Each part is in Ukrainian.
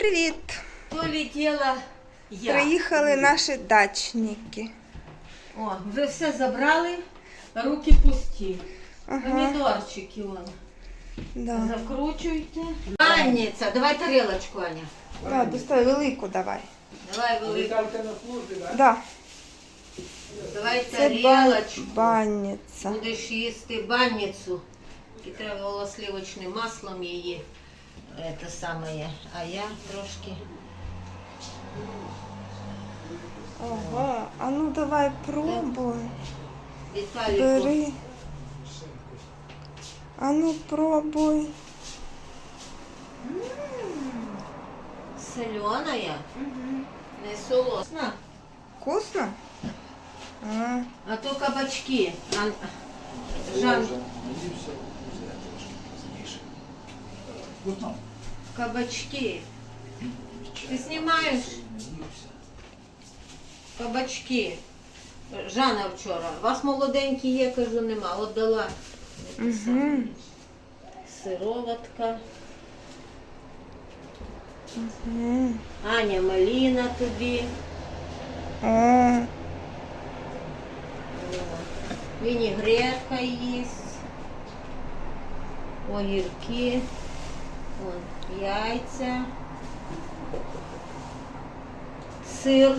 привіт! То летіла я. Приїхали наші дачники. О, вже все забрали, руки пусті. Ага, Помідорчики вон. да. Закручуйте. Анніця, давай тарілочку, Аня. Да, достай велику давай. Давай велику. Да. Давай Це тарілочку. банниця. Будеш їсти банницю. І треба було сливочним маслом її. Це саме. А я трошки. Ага, а ну давай пробуй. Віталіку. Бери. А ну пробуй. Соленая. Не солосна. Вкусно? А, А то кабачки. А, Жан, кабачки. Ти знімаєш? Кабачки. Жана вчора. Вас молоденькі є, кажу, нема. От дала. угу. Сироватка. Угу. Аня Маліна тобі. О, Вінігретка є. Огірки. Вон, яйця. Сир.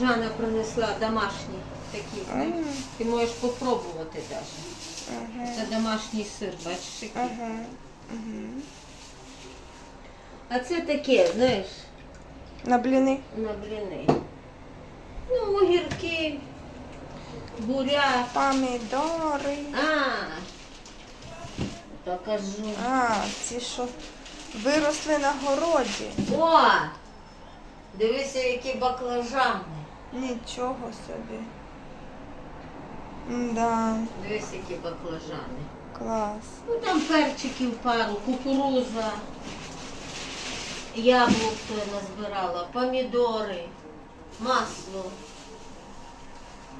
Жанна принесла домашній такий. знаєш. Ага. Ти можеш попробувати навіть. ага, Це домашній сир, бачиш, який. ага. Угу. А це таке, знаєш, На бліни. на бліни. Ну, огірки, буряк. Помідори. А, покажу. А, ці що виросли на городі. О! Дивися, які баклажани. Нічого собі. Да, Дивись, які баклажани. клас. Ну там перчиків пару, кукуруза, яблук то я назбирала, помідори, масло.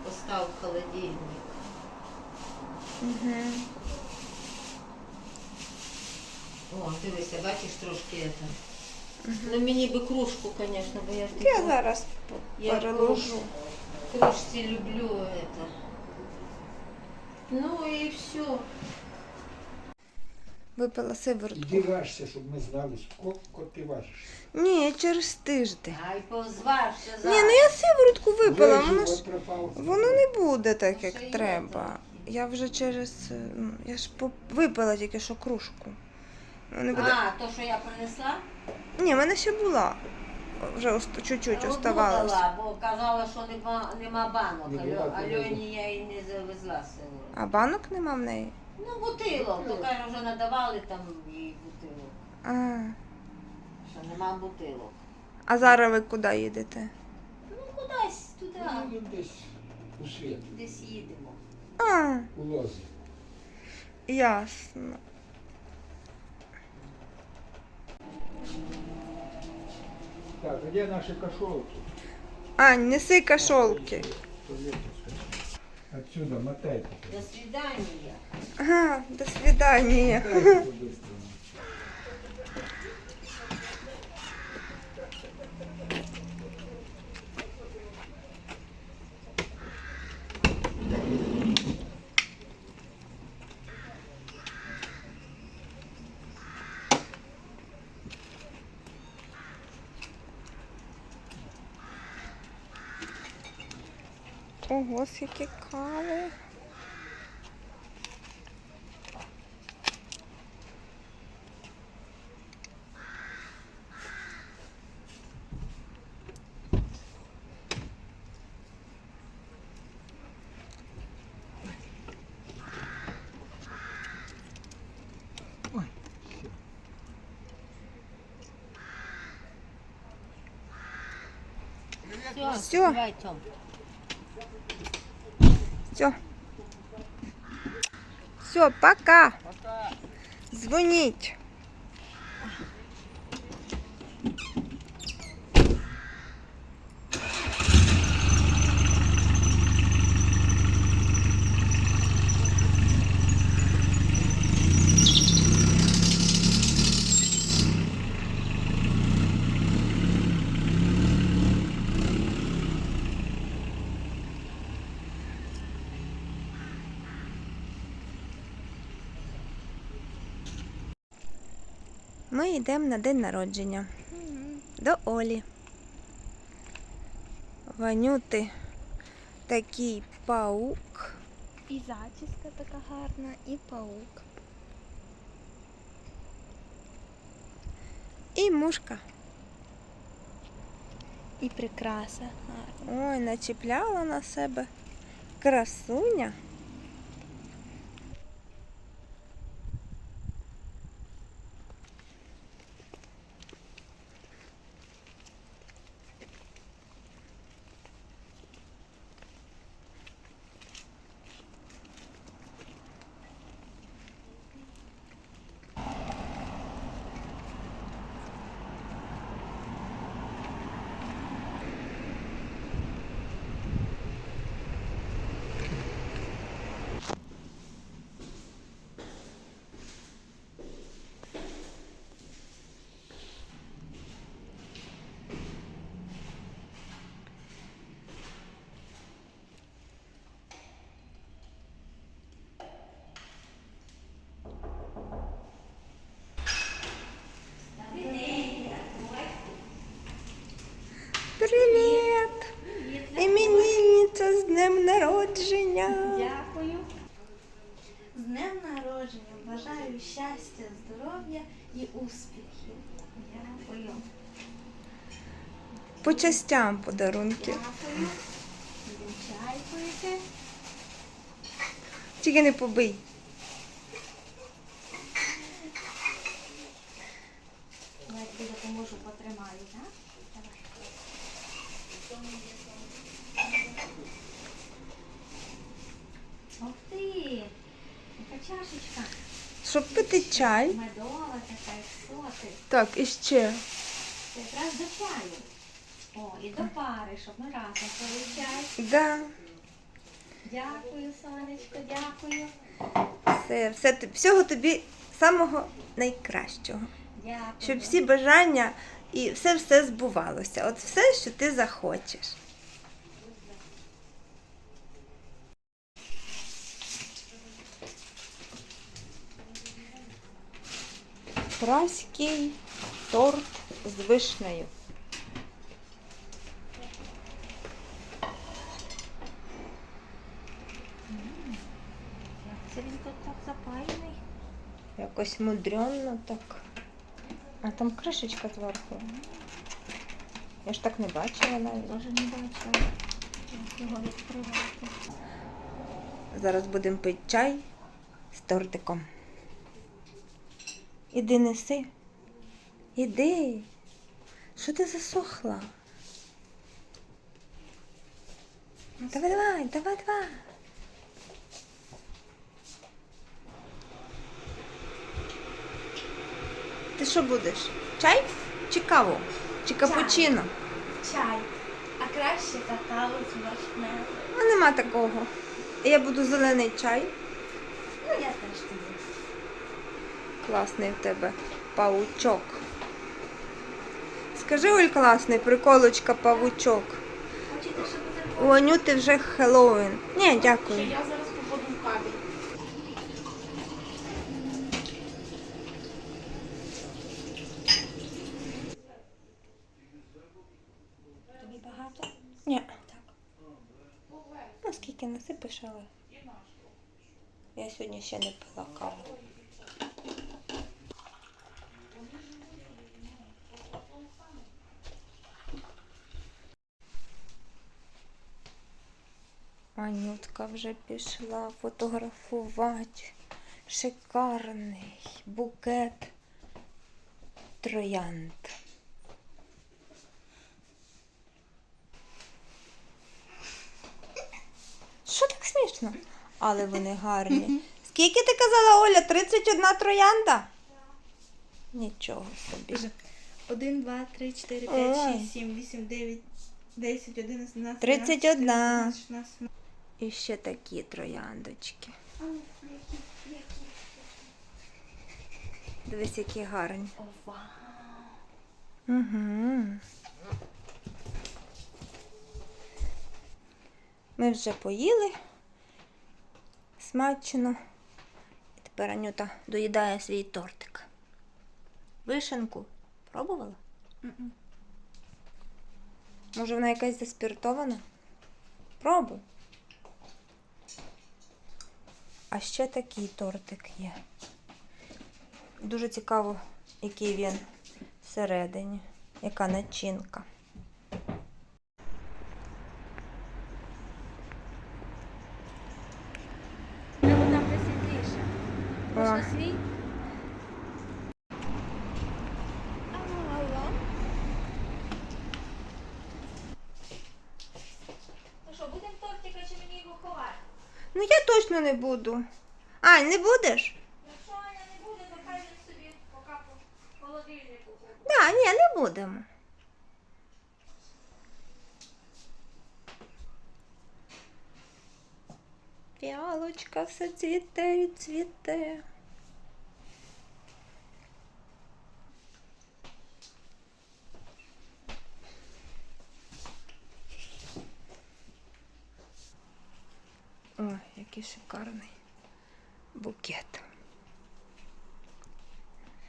Постав в холодильник. Угу. О, дивися, бачиш трошки это. Ну мені би кружку, звісно, бо я в Я зараз Я переложу. кружці люблю это. Ну і все. Випила сиворотку. Іди важся, щоб ми знали, скільки ти важиш. Ні, через тиждень. Ай, позвався Ні, ну я сиворотку випила, Вже воно живот ж пропав. воно не буде так, як треба. Я вже через. е, ну, Я ж по- випила тільки що кружку. Ну, не буде. А, то, що я принесла? Ні, в мене ще була. Вже ост- чуть-чуть Одну дала, бо казала, що нема, нема банок. Не Альо- була, Альоні я і не завезла з собою. А банок нема в неї? Ну, бутилок. То каже, вже надавали там їй бутилок. А, Що нема бутилок. а зараз ви куди їдете? Ну, кудись туди. Ну, десь у світ, Десь їдемо. А, у лозі. ясно. Так, где наши кошелки? А, неси кошелки. Отсюда мотайте. До свидания. Ага, до свидания. Мотайте. Ого, скільки кави. Все, Всё. Все. Все, пока. Дзвоніть. Ми йдемо на день народження до Олі. Ванюти такий паук. І зачіска така гарна, і паук. І мушка. І прикраса гарна. Ой, начіпляла на себе красуня. Привіт! Іменинниця з днем народження! Дякую. З днем народження бажаю щастя, здоров'я і успіхів. Дякую. По частям подарунки. Дякую. Чай пити. Тільки не побий. Давай я допоможу, потримаю, так? Давай. Ух ти! Яка чашечка. Щоб пити чай. Медова така, соти. Так, і ще. Якраз до чаю. О, і до пари, щоб ми разом пили чай. Да. Дякую, сонечко, дякую. Все, все, всього тобі самого найкращого. Дякую. Щоб всі бажання і все все збувалося. От все, що ти захочеш. Праський торт з вишнею. Це він тут так запаяний. Якось мудрено так. А там кришечка зверху. Я ж так не бачила навіть. Дуже не бачила. Його відкривати. Зараз будемо пити чай з тортиком. Іди неси. Іди. Що ти засохла? Давай, давай, давай, давай. Ти що будеш? Чай чи каву? Чи капучино? Чай. А краще какао з маршмеллоу. Ну, нема такого. Я буду зелений чай. Ну, я теж тобі. Класний в тебе павучок. Скажи, Оль, класний, приколочка павучок. У Анюти вже Хеллоуін. Ні, дякую. Я зараз попаду в кабель. Тобі багато? Ні. Ну, скільки насипиш, але. Я сьогодні ще не пила каву. Анютка вже пішла фотографувати шикарний букет троянд. Що так смішно? Але вони гарні. Скільки ти казала, Оля? 31 троянда? Нічого собі. 1, 2, 3, 4, Ой. 5, 6, 7, 8, 9, 10, 11, 12, 31. 13, 16. І ще такі трояндочки. Дивись, які гарні. Угу. Ми вже поїли смачно. І тепер Анюта доїдає свій тортик. Вишенку. Пробувала? Мгм. Може вона якась заспіртована? Пробуй. А ще такий тортик є. Дуже цікаво, який він всередині, яка начинка. Треба там де світліше. О. Можна свій? Алло. Ну що, будемо тортика чи мені його ховати? Ну я точно не буду. Ань, не будеш? Якщо Аня не буде, то хай він собі поки по холодильнику буде. Ні, не будемо. Фіалочка все цвіте і цвіте. Ой, який шикарний букет.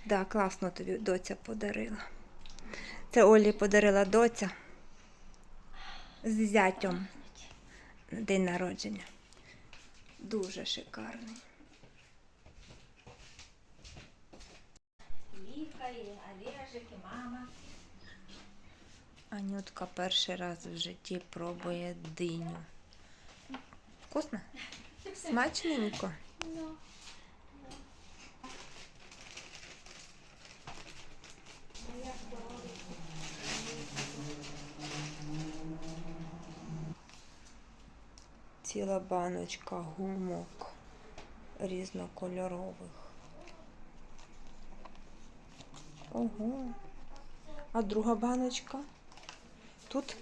Да, класно тобі доця подарила. Це Олі подарила доця з зятем на день народження. Дуже шикарний. Віка, і Олежик, і мама. Анютка перший раз в житті пробує диню. Вкусно? Смачненько. Ціла баночка гумок різнокольорових. Ого. А друга баночка? Тут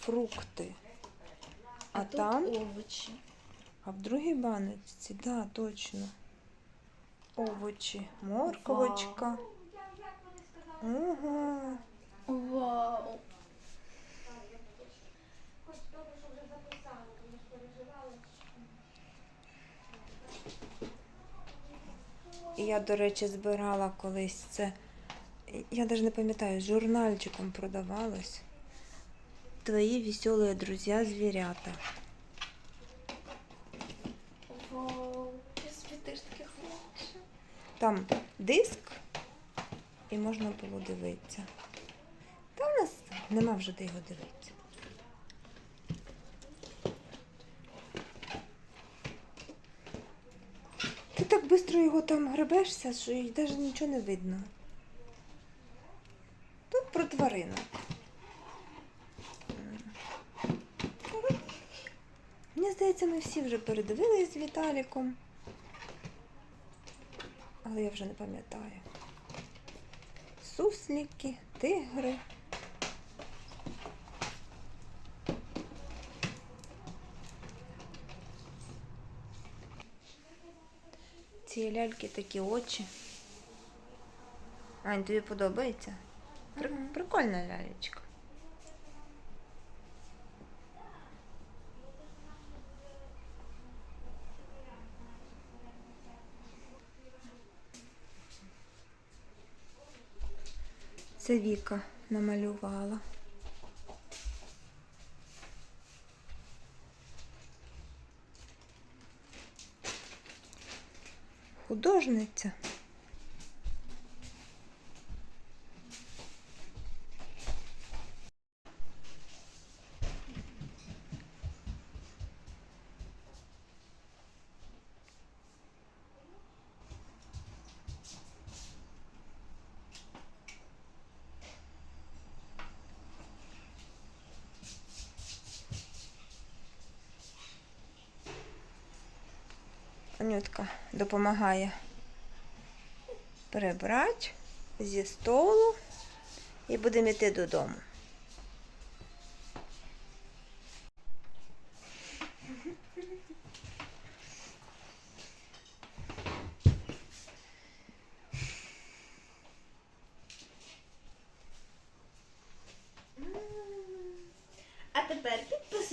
фрукти. А, там, овочі. А в другій баночці, да, точно. Овочі, морковочка. Ого. Вау. Я, до речі, збирала колись це. Я навіть не пам'ятаю, з журнальчиком продавалось. Твої веселі друзі звірята. Вау. Ти теж таке хороше. Там диск, і можна було дивитися. Та в нас нема вже де його дивитися. Ти так швидко його там гребешся, що й навіть нічого не видно. Тут про тваринок. Мені здається, ми всі вже передивились з Віталіком. Але я вже не пам'ятаю. Сусліки, тигри. Ці ляльки такі очі. Ань, тобі подобається? При- Прикольна лялечка. Це Віка намалювала. Художниця. Анютка допомагає прибрати зі столу і будемо йти додому. А тепер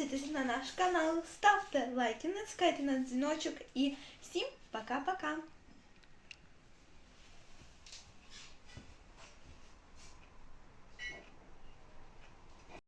підписуйтесь на наш канал, ставте лайки, натискайте на дзвіночок і всім пока-пока.